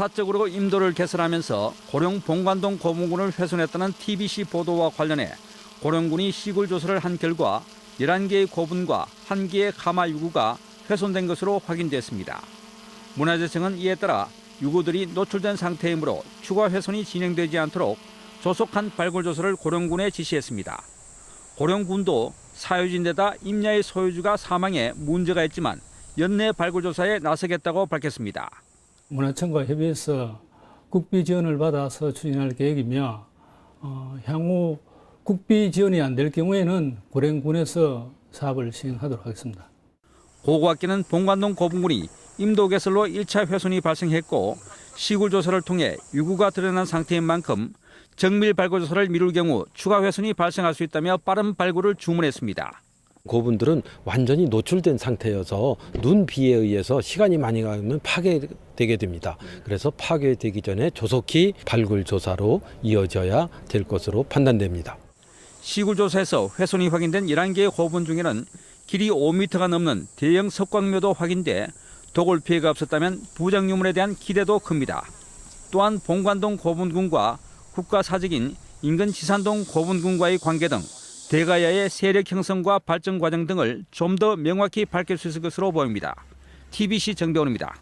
사적으로 임도를 개설하면서 고령 봉관동 고문군을 훼손했다는 TBC 보도와 관련해 고령군이 시굴 조사를 한 결과 11개의 고분과 1개의 가마 유구가 훼손된 것으로 확인됐습니다. 문화재청은 이에 따라 유구들이 노출된 상태이므로 추가 훼손이 진행되지 않도록 조속한 발굴 조사를 고령군에 지시했습니다. 고령군도 사유지인데다 임야의 소유주가 사망해 문제가 있지만 연내 발굴 조사에 나서겠다고 밝혔습니다. 문화청과 협의해서 국비 지원을 받아서 추진할 계획이며 어, 향후 국비 지원이 안 될 경우에는 고령군에서 사업을 시행하도록 하겠습니다. 고고학기는 본관동 고분군이 임도 개설로 1차 훼손이 발생했고 시굴 조사를 통해 유구가 드러난 상태인 만큼 정밀 발굴 조사를 미룰 경우 추가 훼손이 발생할 수 있다며 빠른 발굴을 주문했습니다. 고분들은 완전히 노출된 상태여서 눈 비에 의해서 시간이 많이 가면 파괴되게 됩니다. 그래서 파괴되기 전에 조속히 발굴 조사로 이어져야 될 것으로 판단됩니다. 시굴 조사에서 훼손이 확인된 11개의 고분 중에는 길이 5m가 넘는 대형 석광묘도 확인돼 도굴 피해가 없었다면 부작 유물에 대한 기대도 큽니다. 또한 본관동 고분군과 국가 사직인 인근 지산동 고분군과의 관계 등 대가야의 세력 형성과 발전 과정 등을 좀 더 명확히 밝힐 수 있을 것으로 보입니다. TBC 정배원입니다.